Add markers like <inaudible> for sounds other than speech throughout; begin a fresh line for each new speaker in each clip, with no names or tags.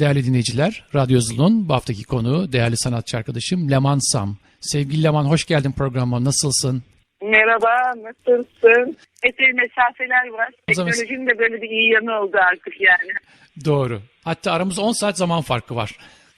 Değerli dinleyiciler, Radyo Zulun bu haftaki konu değerli sanatçı arkadaşım Leman Sam. Sevgili Leman hoş geldin programa. Nasılsın?
Merhaba, nasılsın? Epey mesafeler var.
Zaman-
Teknolojinin de böyle bir iyi yanı oldu artık yani.
Doğru. Hatta aramızda 10 saat zaman farkı var.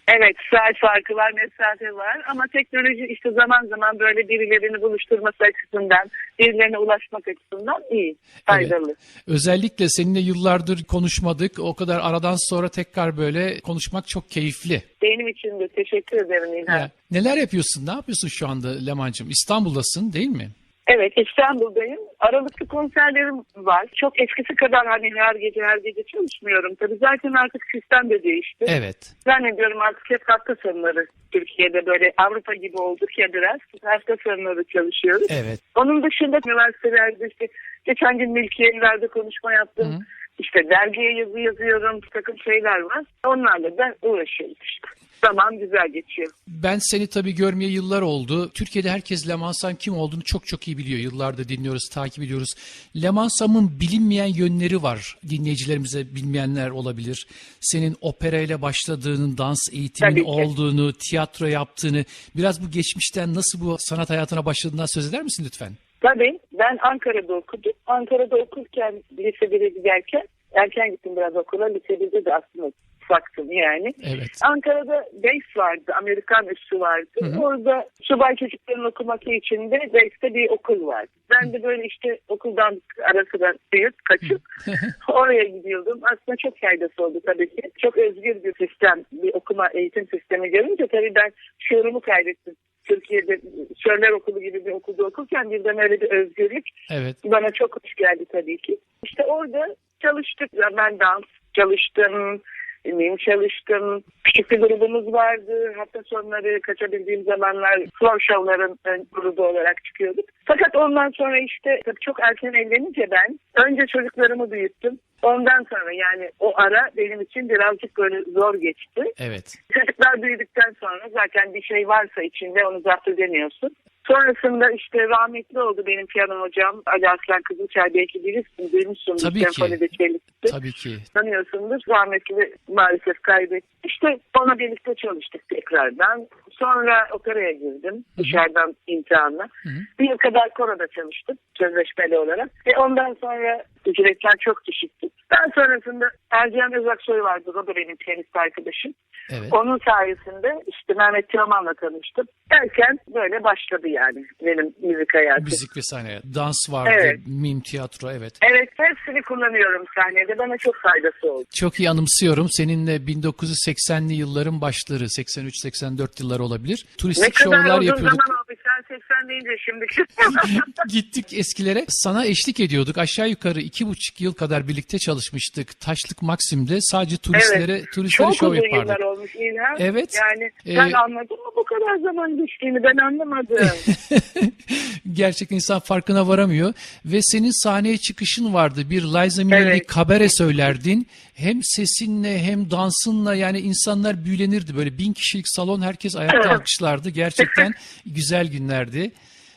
Evet, saat farkı var, mesafe var ama teknoloji işte zaman zaman böyle birilerini buluşturması açısından, birilerine ulaşmak açısından iyi, faydalı.
Özellikle seninle yıllardır konuşmadık. O kadar aradan sonra tekrar böyle konuşmak çok keyifli.
Benim için de teşekkür ederim İlhan.
Ya, neler yapıyorsun? Ne yapıyorsun şu anda Leman'cığım? İstanbul'dasın değil mi?
Evet, İstanbul'dayım. Aralıklı konserlerim var. Çok eskisi kadar hani her gece her gece çalışmıyorum. Tabii zaten artık sistem de değişti.
Evet.
Zannediyorum artık hep hafta sonları Türkiye'de böyle Avrupa gibi olduk ya biraz. Hafta sonları çalışıyoruz.
Evet.
Onun dışında üniversitelerde işte geçen gün mülkiyelerde konuşma yaptım.
Hı.
İşte dergiye yazı yazıyorum. Bir takım şeyler var. Onlarla da uğraşıyoruz işte. Zaman güzel geçiyor.
Ben seni tabii görmeye yıllar oldu. Türkiye'de herkes Lemansan kim olduğunu çok çok iyi biliyor. Yıllardır dinliyoruz, takip ediyoruz. Lemansam'ın bilinmeyen yönleri var. Dinleyicilerimize bilmeyenler olabilir. Senin operayla başladığını, dans eğitimin
Tabii ki.
olduğunu, tiyatro yaptığını, biraz bu geçmişten nasıl bu sanat hayatına başladığından söz eder misin lütfen?
Tabii ben Ankara'da okudum. Ankara'da okurken lise 1'e giderken erken gittim biraz okula. Lise 1'de de aslında ufaktım yani.
Evet.
Ankara'da BASE vardı, Amerikan üssü vardı.
Hı hı.
Orada subay çocukların okuması için de BASE'de bir okul vardı. Ben de böyle işte okuldan ara sıra sıyırt, kaçıp <laughs> oraya gidiyordum. Aslında çok faydası oldu tabii ki. Çok özgür bir sistem, bir okuma eğitim sistemi görünce tabii ben şuurumu kaybettim. Türkiye'de Sörler Okulu gibi bir okulda okurken birden öyle bir özgürlük
Evet.
bana çok hoş geldi tabii ki. İşte orada çalıştık. Ben dans çalıştım, mim çalıştım. Küçük bir grubumuz vardı. Hafta sonları kaçabildiğim zamanlar floor show'ların grubu olarak çıkıyorduk. Fakat ondan sonra işte tabii çok erken evlenince ben önce çocuklarımı büyüttüm. Ondan sonra yani o ara benim için birazcık böyle zor geçti.
Evet.
Çocuklar büyüdükten sonra zaten bir şey varsa içinde onu zapt edemiyorsun. Sonrasında işte rahmetli oldu benim piyano hocam Ali Aslan Kızılçay belki bilirsin duymuşsundur
Tabii ki.
senfonide çelikti.
Tabii ki.
Tanıyorsundur rahmetli maalesef kaybettik. İşte ona birlikte çalıştık tekrardan. Sonra operaya girdim dışarıdan imtihanla.
Hı hı.
Bir yıl kadar koroda çalıştım sözleşmeli olarak. Ve ondan sonra ücretler çok düşüktü. Ben sonrasında Erciyen Özaksoy vardı. O da benim piyanist arkadaşım.
Evet.
Onun sayesinde işte Mehmet Teoman'la tanıştım. Derken böyle başladı yani benim müzik hayatım.
Müzik ve sahne. Dans vardı,
Evet.
mim, tiyatro evet.
Evet hepsini kullanıyorum sahnede. Bana çok faydası oldu.
Çok iyi anımsıyorum. Seninle 1980'li yılların başları, 83-84 yılları olabilir.
Ne
Turistik
kadar
şovlar
uzun
yapıyorduk.
zaman oldu. Sen 80 deyince şimdi. <laughs>
Gittik eskilere. Sana eşlik ediyorduk. Aşağı yukarı iki buçuk yıl kadar birlikte çalışmıştık. Taşlık Maksim'de sadece turistlere, turistlere
çok
şov
uzun yıllar
yapardık.
olmuş İlhan.
Evet.
Yani sen
Ee,
anladın mı bu kadar zaman geçtiğini ben anlamadım. <laughs>
Gerçekten insan farkına varamıyor. Ve senin sahneye çıkışın vardı. Bir Liza Minnelli
Evet.
kabare söylerdin. Hem sesinle hem dansınla yani insanlar büyülenirdi. Böyle bin kişilik salon herkes ayakta alkışlardı. Gerçekten <laughs> güzel günlerdi.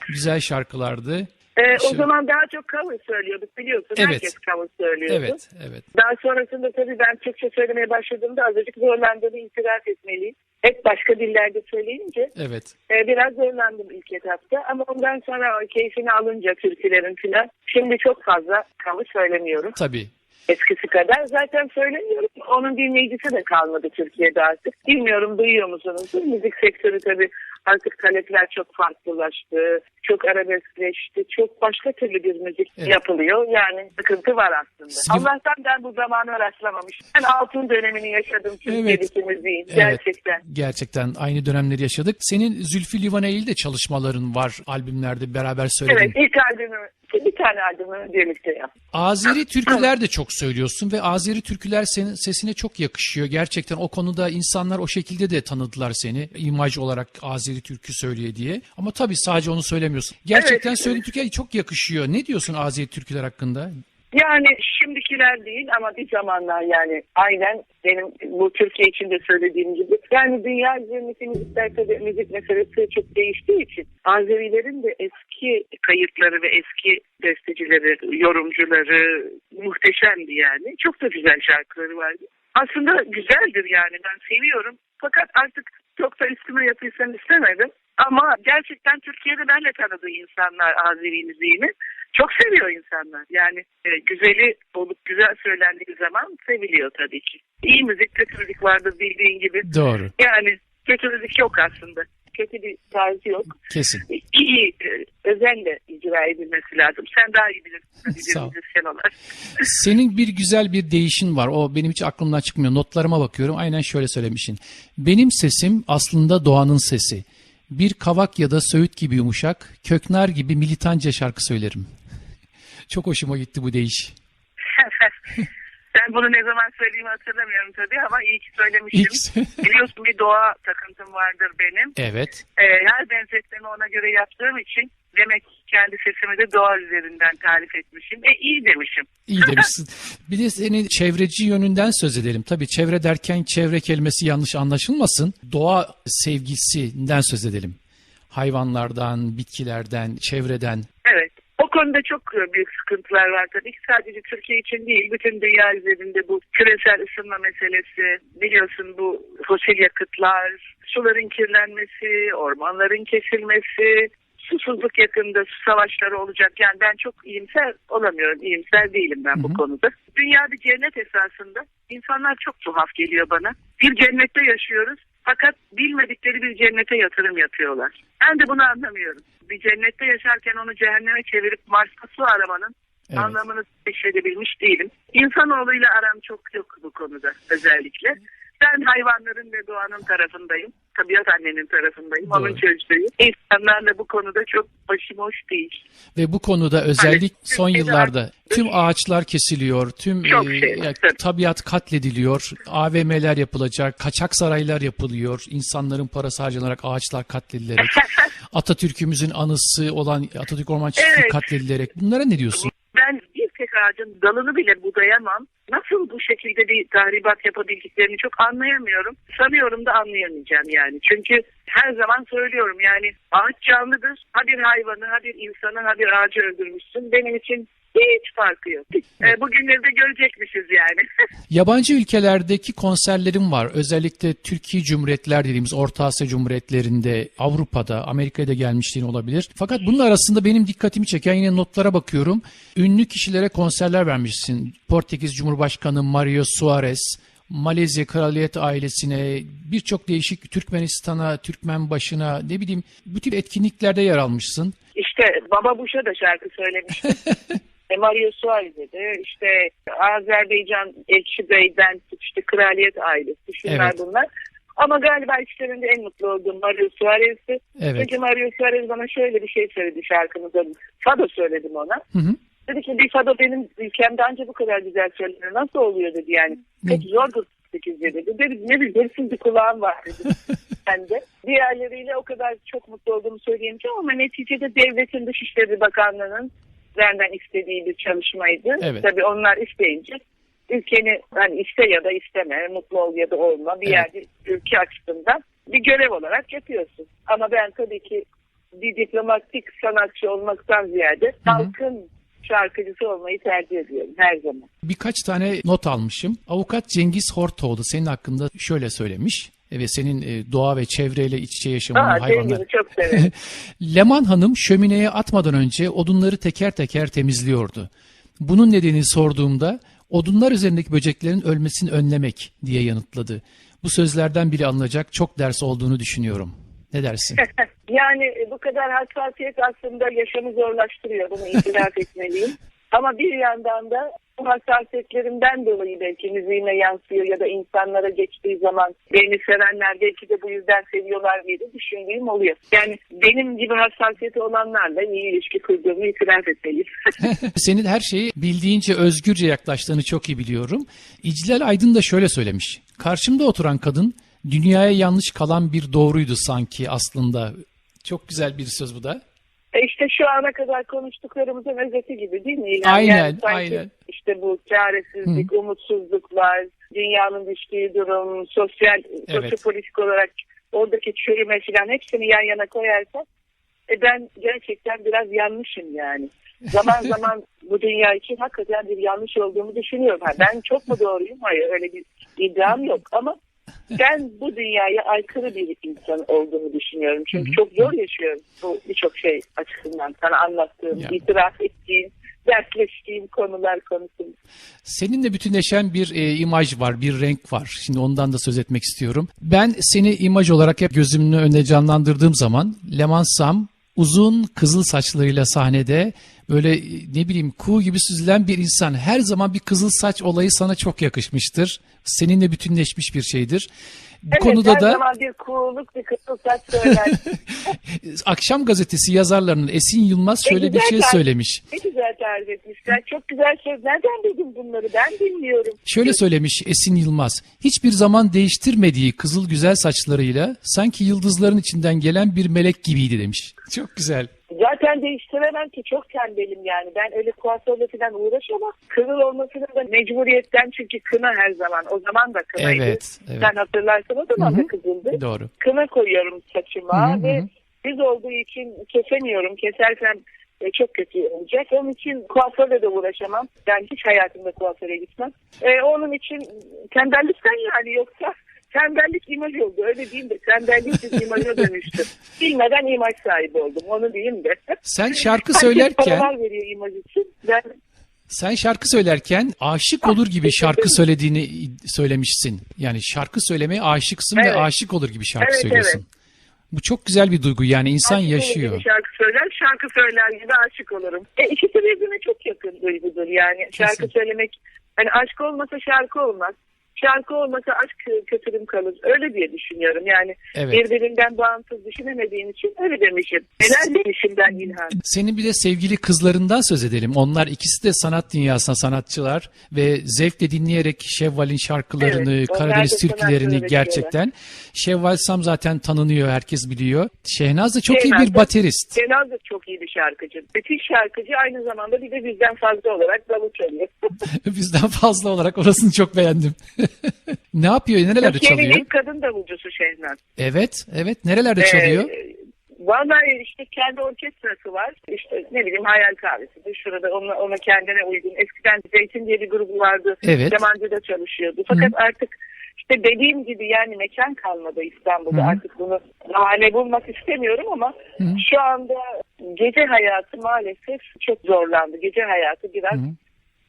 Güzel şarkılardı.
Ee, o zaman daha çok cover söylüyorduk biliyorsun.
Evet.
Herkes cover söylüyordu.
Evet, evet.
Daha sonrasında tabii ben Türkçe söylemeye başladığımda azıcık zorlandığımı itiraf etmeliyim. Hep başka dillerde söyleyince
Evet.
e, biraz zorlandım ilk etapta. Ama ondan sonra o keyfini alınca türkülerin filan. Şimdi çok fazla cover söylemiyorum.
Tabii.
Eskisi kadar. Zaten söylemiyorum. Onun dinleyicisi de kalmadı Türkiye'de artık. Bilmiyorum duyuyor musunuz? Müzik sektörü tabii artık talepler çok farklılaştı. Çok arabeskleşti. Çok başka türlü bir müzik
Evet.
yapılıyor. Yani sıkıntı var aslında.
Sizin-
Allah'tan ben bu zamana rastlamamış. Ben altın dönemini yaşadım Türkiye'deki müziğin.
Evet.
Gerçekten.
Gerçekten aynı dönemleri yaşadık. Senin Zülfü Livaneli ile de çalışmaların var albümlerde beraber söyledin.
Evet ilk albümü bir tane albümü birlikte yaptım.
Azeri <clears throat> türküler de çok söylüyorsun ve Azeri türküler senin sesine çok yakışıyor. Gerçekten o konuda insanlar o şekilde de tanıdılar seni. imaj olarak Azeri türkü söyleye diye. Ama tabii sadece onu söylemiyorsun. Gerçekten
Evet.
söylediğin türküler çok yakışıyor. Ne diyorsun Azeri türküler hakkında?
Yani şimdikiler değil ama bir zamanlar yani aynen benim bu Türkiye için de söylediğim gibi. Yani dünya üzerindeki müziklerde müzik meselesi çok değiştiği için Azerilerin de eski kayıtları ve eski bestecileri, yorumcuları muhteşemdi yani. Çok da güzel şarkıları vardı. aslında güzeldir yani ben seviyorum. Fakat artık çok da üstüme yapılsın istemedim. Ama gerçekten Türkiye'de benle tanıdığı insanlar Azeri müziğini çok seviyor insanlar. Yani e, güzeli olup güzel söylendiği zaman seviliyor tabii ki. İyi müzik, kötü müzik vardır bildiğin gibi.
Doğru.
Yani kötü müzik yok aslında. Kötü bir tarzı yok.
Kesin.
İyi, e, özenle icra edilmesi lazım. Sen daha iyi bilirsin
Sağ ol. Senin bir güzel bir değişin var. O benim hiç aklımdan çıkmıyor. Notlarıma bakıyorum. Aynen şöyle söylemişsin. Benim sesim aslında doğanın sesi. Bir kavak ya da söğüt gibi yumuşak, köknar gibi militanca şarkı söylerim. <laughs> Çok hoşuma gitti bu değiş. <laughs>
ben bunu ne zaman söylediğimi hatırlamıyorum tabii ama iyi ki söylemişim. Biliyorsun bir doğa takıntım vardır benim.
evet.
Ee, her benzetmemi ona göre yaptığım için demek ki kendi sesimi de doğa üzerinden tarif etmişim. E iyi demişim.
İyi demişsin. Bir de senin çevreci yönünden söz edelim. Tabii çevre derken çevre kelimesi yanlış anlaşılmasın. Doğa sevgisinden söz edelim. Hayvanlardan, bitkilerden, çevreden.
O konuda çok büyük sıkıntılar var tabii ki. Sadece Türkiye için değil, bütün dünya üzerinde bu küresel ısınma meselesi, biliyorsun bu fosil yakıtlar, suların kirlenmesi, ormanların kesilmesi, susuzluk yakında su savaşları olacak. Yani ben çok iyimser olamıyorum. İyimser değilim ben bu
Hı hı.
konuda. Dünya bir cennet esasında. İnsanlar çok tuhaf geliyor bana. Bir cennette yaşıyoruz. Fakat bilmedikleri bir cennete yatırım yapıyorlar. Ben de bunu anlamıyorum. Bir cennette yaşarken onu cehenneme çevirip Mars'ta su aramanın
Evet.
anlamını keşfedebilmiş değilim. İnsanoğluyla aram çok yok bu konuda özellikle. Ben hayvanların ve doğanın tarafındayım. Tabiat annenin tarafındayım.
Doğru.
Onun çocuğuyum. İnsanlarla bu konuda çok başım hoş değil.
Ve bu konuda özellik
Hani
son yıllarda tüm ağaçlar kesiliyor, tüm
Çok
e,
şey tabii.
tabiat katlediliyor, AVM'ler yapılacak, kaçak saraylar yapılıyor, insanların parası harcanarak ağaçlar katledilerek, <laughs> Atatürk'ümüzün anısı olan Atatürk Orman Çiftliği
Evet.
katledilerek. Bunlara ne diyorsun?
Ağacın dalını bile budayamam. Nasıl bu şekilde bir tahribat yapabildiklerini çok anlayamıyorum. Sanıyorum da anlayamayacağım yani. Çünkü her zaman söylüyorum yani ağaç canlıdır. Ha bir hayvanı, ha bir insanı, ha bir ağacı öldürmüşsün. Benim için hiç farkı yok. E, bugünleri de görecekmişiz yani. <laughs>
Yabancı ülkelerdeki konserlerim var. Özellikle Türkiye Cumhuriyetler dediğimiz Orta Asya Cumhuriyetlerinde, Avrupa'da, Amerika'ya da gelmişliğin olabilir. Fakat bunun arasında benim dikkatimi çeken yine notlara bakıyorum. Ünlü kişilere konserler vermişsin. Portekiz Cumhurbaşkanı Mario Suarez, Malezya Kraliyet ailesine, birçok değişik Türkmenistan'a, Türkmen başına ne bileyim bu tip etkinliklerde yer almışsın.
İşte Baba Buş'a da şarkı söylemiştim. <laughs> Mario Suarez'e de işte Azerbaycan Elçi Bey'den işte kraliyet ailesi şunlar
Evet.
bunlar. Ama galiba içlerinde en mutlu olduğum Mario Suarez'di.
Evet.
Çünkü Mario Suarez bana şöyle bir şey söyledi şarkımızda. Fado söyledim ona.
Hı hı.
Dedi ki bir fado benim ülkemde anca bu kadar güzel söylenir. Nasıl oluyor dedi yani. Çok zordur sekizde dedi. Dedi ne bileyim hırsız bir kulağım var dedi. <laughs> ben de. Diğerleriyle o kadar çok mutlu olduğumu söyleyemeyeceğim ama neticede devletin Dışişleri Bakanlığı'nın benden istediği bir çalışmaydı.
Evet.
Tabii onlar isteyince ülkeni hani iste ya da isteme, mutlu ol ya da olma bir
Evet.
yerde ülke açısından bir görev olarak yapıyorsun. Ama ben tabii ki bir diplomatik sanatçı olmaktan ziyade
hı.
halkın şarkıcısı olmayı tercih ediyorum her zaman.
Birkaç tane not almışım. Avukat Cengiz Hortoğlu senin hakkında şöyle söylemiş ve senin e, doğa ve çevreyle iç içe yaşamanı
Aa,
hayvanlar.
Çok severim. <laughs>
Leman Hanım şömineye atmadan önce odunları teker teker temizliyordu. Bunun nedenini sorduğumda odunlar üzerindeki böceklerin ölmesini önlemek diye yanıtladı. Bu sözlerden biri alınacak çok ders olduğunu düşünüyorum. Ne dersin? <laughs>
yani e, bu kadar hassasiyet aslında yaşamı zorlaştırıyor. Bunu itiraf <laughs> etmeliyim. Ama bir yandan da bu hassasiyetlerimden dolayı belki müziğime yansıyor ya da insanlara geçtiği zaman beni sevenler belki de bu yüzden seviyorlar diye de düşündüğüm oluyor. Yani benim gibi hassasiyeti olanlarla iyi ilişki kurduğumu itiraf etmeliyim. <laughs>
Senin her şeyi bildiğince özgürce yaklaştığını çok iyi biliyorum. İclal Aydın da şöyle söylemiş. Karşımda oturan kadın dünyaya yanlış kalan bir doğruydu sanki aslında. Çok güzel bir söz bu da.
E işte şu ana kadar konuştuklarımızın özeti gibi değil mi? İlhan?
Aynen,
Yani sanki
aynen.
İşte bu çaresizlik, umutsuzluklar, dünyanın düştüğü durum, sosyal,
Evet.
sosyopolitik olarak oradaki çürüme falan hepsini yan yana koyarsak e ben gerçekten biraz yanlışım yani. Zaman <laughs> zaman bu dünya için hakikaten bir yanlış olduğumu düşünüyorum. Ha, ben çok mu doğruyum? Hayır öyle bir iddiam yok ama ben bu dünyaya aykırı bir insan olduğunu düşünüyorum. Çünkü çok zor yaşıyorum bu birçok şey açısından. Sana anlattığım,
Ya.
itiraf ettiğim, dertleştiğim konular konusunda.
Seninle bütünleşen bir e, imaj var, bir renk var. Şimdi ondan da söz etmek istiyorum. Ben seni imaj olarak hep gözümün önüne canlandırdığım zaman Leman Sam uzun kızıl saçlarıyla sahnede böyle e, ne bileyim kuğu gibi süzülen bir insan. Her zaman bir kızıl saç olayı sana çok yakışmıştır. Seninle bütünleşmiş bir şeydir. Bu
Evet,
konuda
her
da
zaman bir cool'luk, bir kısıl saç söyler. <laughs>
Akşam Gazetesi yazarlarının Esin Yılmaz şöyle bir
güzel
şey söylemiş.
ne güzel tarif etmişler. Çok güzel söz. Nereden bildin bunları? Ben bilmiyorum.
Şöyle söylemiş Esin Yılmaz. Hiçbir zaman değiştirmediği kızıl güzel saçlarıyla sanki yıldızların içinden gelen bir melek gibiydi demiş. Çok güzel.
Zaten değiştiremem ki çok tembelim yani. Ben öyle kuaförle falan uğraşamam. Kızıl olmasının da mecburiyetten çünkü kına her zaman. O zaman da kınaydı.
Evet, evet.
Sen hatırlarsan o zaman da kızıldı.
Doğru.
Kına koyuyorum saçıma
Hı hı,
ve düz olduğu için kesemiyorum. Kesersem e, çok kötü olacak. Onun için kuaförle de uğraşamam. Ben hiç hayatımda kuaföre gitmem. E, onun için tembellikten yani yoksa tembellik imaj oldu. Öyle diyeyim de tembellik bir imaja dönüştü. <laughs> Bilmeden imaj sahibi oldum. Onu diyeyim de.
Sen şarkı
Herkes
söylerken
paralar veriyor imaj için. Ben
sen şarkı söylerken aşık olur gibi şarkı söylediğini söylemişsin. Yani şarkı söylemeye aşıksın ve
Evet.
aşık olur gibi şarkı
Evet,
söylüyorsun. Bu çok güzel bir duygu yani insan
aşık olur
yaşıyor.
gibi şarkı söyler, şarkı söyler gibi aşık olurum. E, ikisi birbirine çok yakın duygudur yani. Şarkı
Kesin.
söylemek, hani aşk olmasa şarkı olmaz. Şarkı olmasa aşk kötürüm kalır. Öyle diye düşünüyorum. Yani
Evet.
birbirinden bağımsız düşünemediğin için öyle demişim. Neler demişimden ilham.
Senin bir de sevgili kızlarından söz edelim. Onlar ikisi de sanat dünyasına sanatçılar ve zevkle dinleyerek Şevval'in şarkılarını,
Evet,
Karadeniz türkülerini gerçekten. Şevval Sam zaten tanınıyor, herkes biliyor. Şehnaz da çok iyi
Şehnaz
bir
da-
baterist.
Cenaz da çok iyi bir şarkıcı. Bütün şarkıcı aynı zamanda bir de bizden fazla olarak davul çalıyor. <laughs>
Bizden fazla olarak orasını çok beğendim. <laughs> <laughs> ne yapıyor, nerelerde
Türkiye'nin
çalıyor?
ilk kadın davulcusu Şehnaz.
Evet, evet. Nerelerde çalıyor?
Ee, Vallahi işte kendi orkestrası var. İşte ne bileyim Hayal Kahvesi'de şurada ona, ona kendine uygun. Eskiden Zeytin diye bir grubu vardı.
Evet.
Kemancı'da çalışıyordu. Fakat artık işte dediğim gibi yani mekan kalmadı İstanbul'da.
Hı.
Artık bunu bahane bulmak istemiyorum ama
Hı.
şu anda gece hayatı maalesef çok zorlandı. Gece hayatı biraz
Hı.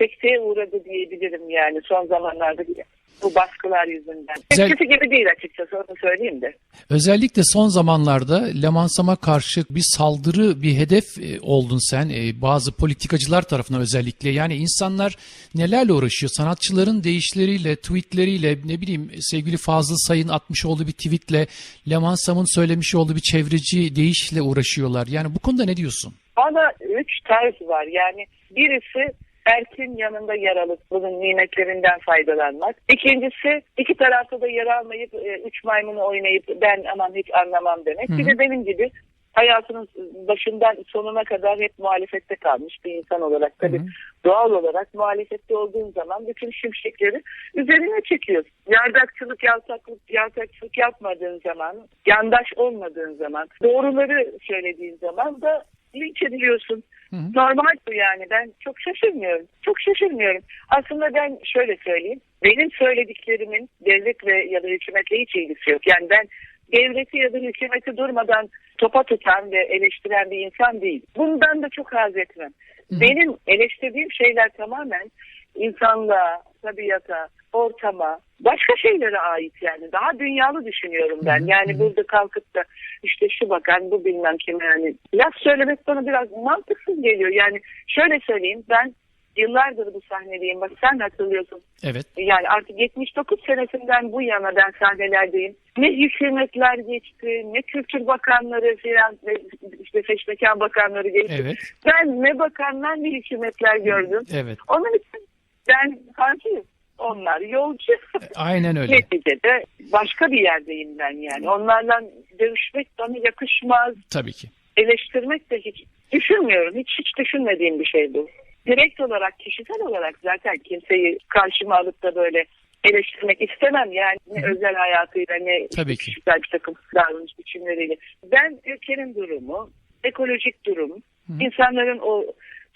sekteye uğradı diyebilirim yani son zamanlarda bile. Bu baskılar yüzünden.
Güzel.
Eskisi gibi değil açıkçası onu söyleyeyim de.
Özellikle son zamanlarda Lemansama karşı bir saldırı, bir hedef e, oldun sen. E, bazı politikacılar tarafından özellikle. Yani insanlar nelerle uğraşıyor? Sanatçıların deyişleriyle, tweetleriyle, ne bileyim sevgili Fazıl Say'ın atmış olduğu bir tweetle, Lemansam'ın söylemiş olduğu bir çevreci deyişle uğraşıyorlar. Yani bu konuda ne diyorsun?
Bana üç tarz var. Yani birisi Erkin yanında yer alıp bunun nimetlerinden faydalanmak. İkincisi iki tarafta da yer almayıp e, üç maymunu oynayıp ben aman hiç anlamam demek. Bir de benim gibi hayatının başından sonuna kadar hep muhalefette kalmış bir insan olarak. Tabii doğal olarak muhalefette olduğun zaman bütün şimşekleri üzerine çekiyorsun. Yardakçılık, yaltaklık, yaltakçılık yapmadığın zaman, yandaş olmadığın zaman, doğruları söylediğin zaman da linç ediliyorsun. Normal bu yani. Ben çok şaşırmıyorum. Çok şaşırmıyorum. Aslında ben şöyle söyleyeyim. Benim söylediklerimin devlet ve ya da hükümetle hiç ilgisi yok. Yani ben devleti ya da hükümeti durmadan topa tutan ve eleştiren bir insan değil. Bundan da çok haz etmem. Benim eleştirdiğim şeyler tamamen insanlığa, tabiata, ortama, başka şeylere ait yani. Daha dünyalı düşünüyorum ben. Yani burada kalkıp da işte şu bakan bu bilmem kim yani. Laf söylemek bana biraz mantıksız geliyor. Yani şöyle söyleyeyim ben yıllardır bu sahnedeyim. Bak sen hatırlıyorsun.
Evet.
Yani artık 79 senesinden bu yana ben sahnelerdeyim. Ne hükümetler geçti, ne kültür bakanları filan, ne işte seçmekan bakanları geçti.
Evet.
Ben ne bakanlar ne hükümetler gördüm.
Evet.
Onun için ben hancıyım. Onlar yolcu.
Aynen öyle.
Neticede başka bir yerdeyim ben yani. Onlarla dövüşmek bana yakışmaz.
Tabii ki.
Eleştirmek de hiç düşünmüyorum. Hiç hiç düşünmediğim bir şey bu. Direkt olarak, kişisel olarak zaten kimseyi karşıma alıp da böyle eleştirmek istemem. Yani ne özel hayatıyla ne
Tabii ki.
kişisel bir takım davranış biçimleriyle. Ben ülkenin durumu, ekolojik durum, insanların o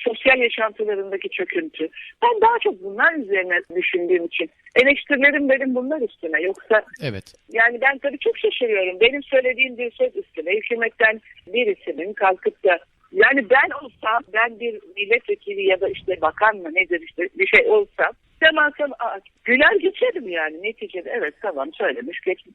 sosyal yaşantılarındaki çöküntü. Ben daha çok bunlar üzerine düşündüğüm için. Eleştirilerim benim bunlar üstüne. Yoksa
Evet.
yani ben tabii çok şaşırıyorum. Benim söylediğim bir söz üstüne hükümetten birisinin kalkıp da yani ben olsam ben bir milletvekili ya da işte bakan mı nedir işte bir şey olsam demansam aa, güler geçerim yani neticede evet tamam söylemiş geçmiş.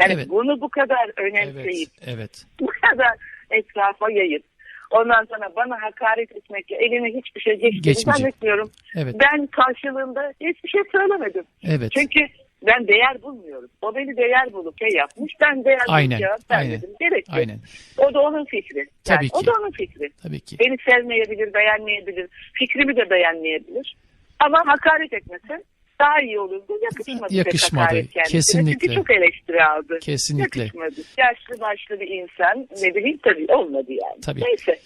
Yani
Evet.
bunu bu kadar
Evet.
önemseyip
Evet.
bu kadar etrafa yayıp ondan sonra bana hakaret etmekle eline hiçbir şey geçtiğini zannetmiyorum.
Evet.
Ben karşılığında hiçbir şey söylemedim.
Evet.
Çünkü ben değer bulmuyorum. O beni değer bulup şey yapmış. Ben değer
Aynen,
cevap vermedim. Gerek yok.
Aynen.
O da onun fikri. Yani
Tabii
O
ki.
da onun fikri.
Tabii ki.
Beni sevmeyebilir, beğenmeyebilir. Fikrimi de beğenmeyebilir. Ama hakaret etmesin daha iyi olurdu. Yakışmadı.
Yakışmadı. Kesinlikle.
Çünkü çok eleştiri aldı.
Kesinlikle.
Yakışmadı. Yaşlı başlı bir insan ne bileyim tabii olmadı yani.
Tabii.
Neyse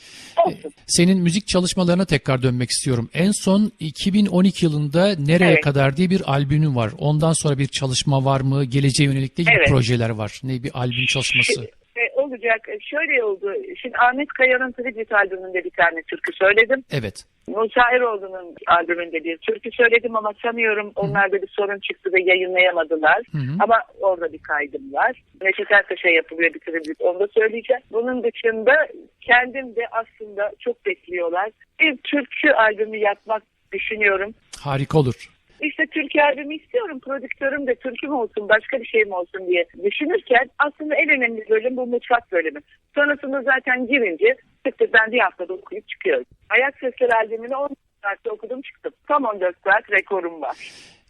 olsun.
Senin müzik çalışmalarına tekrar dönmek istiyorum. En son 2012 yılında Nereye
Evet.
Kadar diye bir albümün var. Ondan sonra bir çalışma var mı? Geleceğe yönelik ne gibi
Evet.
projeler var? Ne bir albüm çalışması?
Şimdi, e, olacak. E, Şöyle oldu. Şimdi Ahmet Kaya'nın Tribute albümünde bir tane türkü söyledim.
Evet.
Musa Eroğlu'nun albümünde bir türkü söyledim ama sanıyorum onlarda bir sorun çıktı ve yayınlayamadılar.
Hı hı.
Ama orada bir kaydım var. Neşet Ertaş'a yapılıyor bir tribute. Onu da söyleyeceğim. Bunun dışında kendim de aslında çok bekliyorlar. Bir türkü albümü yapmak düşünüyorum.
Harika olur.
İşte Türkiye albümü istiyorum. Prodüktörüm de türkü mü olsun başka bir şey mi olsun diye düşünürken aslında en önemli bölüm bu mutfak bölümü. Sonrasında zaten girince tık ben bir haftada okuyup çıkıyorum. Ayak Sesleri albümünü 14 saatte okudum çıktım. Tam 14 saat rekorum var.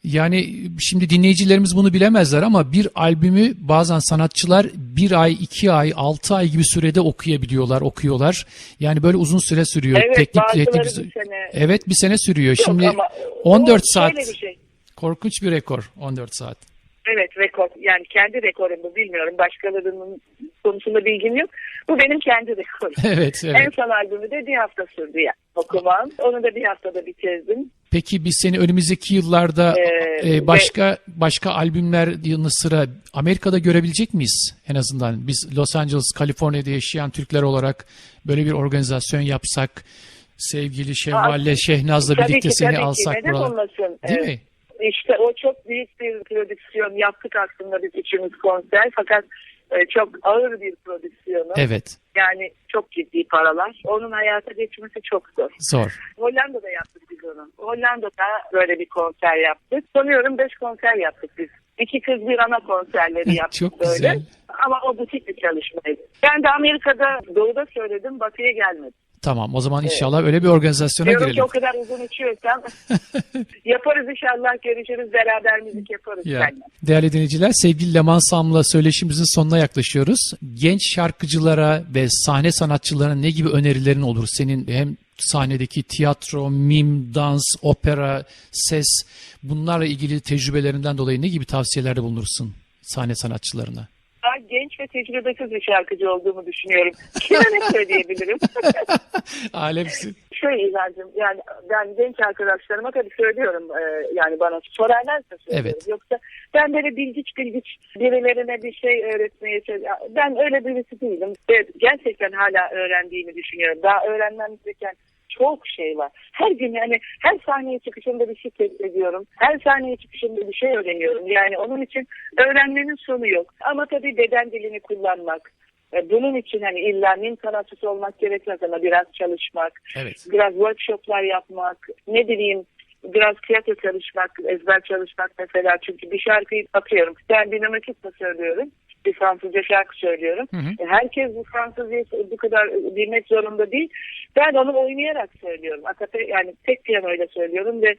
Yani şimdi dinleyicilerimiz bunu bilemezler ama bir albümü bazen sanatçılar bir ay, iki ay, altı ay gibi sürede okuyabiliyorlar, okuyorlar. Yani böyle uzun süre sürüyor.
Evet
teknik, teknik-
bir sene.
Evet bir sene sürüyor.
Yok
Şimdi
ama
14
o
saat.
bir şey.
Korkunç bir rekor 14 saat.
Evet rekor. Yani kendi rekorumu bilmiyorum. Başkalarının konusunda bilgim yok. Bu benim kendi rekorum. <laughs>
Evet,
En
evet.
son albümü de bir hafta sürdü yani okumam. Onu da bir haftada bitirdim.
Peki biz seni önümüzdeki yıllarda
Ee,
e, başka başka albümler yanı sıra Amerika'da görebilecek miyiz en azından? Biz Los Angeles, Kaliforniya'da yaşayan Türkler olarak böyle bir organizasyon yapsak, sevgili Şevval'le Şehnaz'la birlikte
ki,
seni alsak
olmasın?
Değil
Evet.
mi?
İşte o çok büyük bir prodüksiyon yaptık aslında biz üçümüz konser fakat e, çok ağır bir prodüksiyonu.
Evet,
Yani çok ciddi paralar. Onun hayata geçmesi çok zor.
zor.
Hollanda'da yaptık biz onu. Hollanda'da böyle bir konser yaptık. Sanıyorum beş konser yaptık biz. İki kız bir ana konserleri <laughs> yaptık
Çok
böyle.
güzel.
Ama o butik bir çalışmaydı. Ben de Amerika'da doğuda söyledim batıya gelmedim.
Tamam, o zaman inşallah öyle bir organizasyona
Diyorum ki
girelim.
o kadar uzun uçuyorsam <laughs> yaparız inşallah görüşürüz beraber müzik yaparız.
Ya,
seninle.
değerli dinleyiciler, sevgili Leman Sam'la söyleşimizin sonuna yaklaşıyoruz. Genç şarkıcılara ve sahne sanatçılarına ne gibi önerilerin olur? Senin hem sahnedeki tiyatro, mim, dans, opera, ses bunlarla ilgili tecrübelerinden dolayı ne gibi tavsiyelerde bulunursun sahne sanatçılarına?
Genç ve tecrübesiz bir şarkıcı olduğumu düşünüyorum. Kime ne söyleyebilirim? <laughs>
Alemsin.
Şöyle İlhancığım yani ben genç arkadaşlarıma tabii söylüyorum e, yani bana sorarlarsa söylüyorum.
Evet.
Yoksa ben böyle bilgiç bilgiç birilerine bir şey öğretmeye. Ben öyle birisi değilim. Ve gerçekten hala öğrendiğimi düşünüyorum. Daha öğrenmem gereken çok şey var. Her gün yani her sahneye çıkışımda bir şey keşfediyorum. Her sahneye çıkışımda bir şey öğreniyorum. Yani onun için öğrenmenin sonu yok. Ama tabii beden dilini kullanmak. e, Bunun için hani illa mim sanatçısı olmak gerekmez ama biraz çalışmak,
Evet.
biraz workshoplar yapmak, ne bileyim biraz tiyatro çalışmak, ezber çalışmak mesela. Çünkü bir şarkıyı atıyorum. Ben dinamikle söylüyorum. Bir Fransızca şarkı söylüyorum.
Hı hı.
E, Herkes bu Fransızcayı bu kadar bilmek zorunda değil. Ben onu oynayarak söylüyorum. Akape, yani tek piyanoyla söylüyorum ve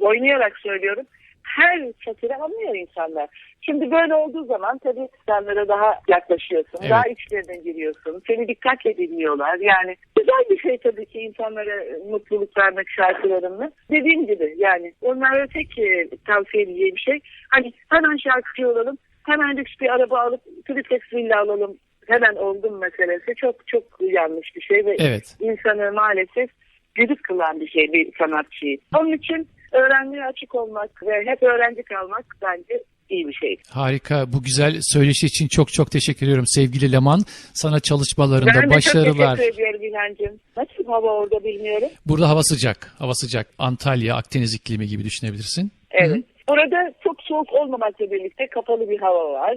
oynayarak söylüyorum. Her satırı anlıyor insanlar. Şimdi böyle olduğu zaman tabii insanlara daha yaklaşıyorsun.
Evet.
Daha içlerine giriyorsun. Seni dikkatle dinliyorlar. Yani güzel bir şey tabii ki insanlara mutluluk vermek şarkılarımla. Dediğim gibi yani onlara tek e, tavsiye edeceğim şey hani hemen şarkıcı olalım. Hemen lüks bir araba alıp triplex villa alalım. Hemen oldum meselesi çok çok yanlış bir şey ve
Evet.
insanı maalesef güdük kılan bir şey bir sanatçıyı. Onun için öğrenmeye açık olmak ve hep öğrenci kalmak bence iyi bir şey.
Harika. Bu güzel söyleşi için çok çok teşekkür ediyorum sevgili Leman. Sana çalışmalarında
Ben de
başarılar.
çok teşekkür ediyorum İlhancığım. Nasıl hava orada bilmiyorum.
Burada hava sıcak. Hava sıcak. Antalya, Akdeniz iklimi gibi düşünebilirsin.
Evet. Burada çok soğuk olmamakla birlikte kapalı bir hava var.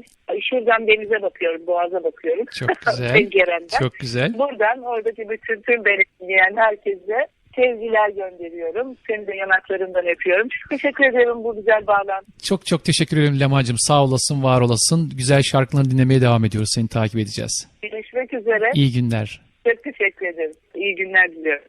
Şuradan denize bakıyorum, boğaza bakıyorum.
Çok <laughs> güzel. Çok güzel.
Buradan oradaki bütün tüm beni dinleyen herkese sevgiler gönderiyorum. Seni de yanaklarından öpüyorum. Çok teşekkür ederim bu güzel bağlantı.
Çok çok teşekkür ederim Leman'cığım. Sağ olasın, var olasın. Güzel şarkılarını dinlemeye devam ediyoruz. Seni takip edeceğiz.
Görüşmek üzere.
İyi günler.
Çok teşekkür ederim. İyi günler diliyorum.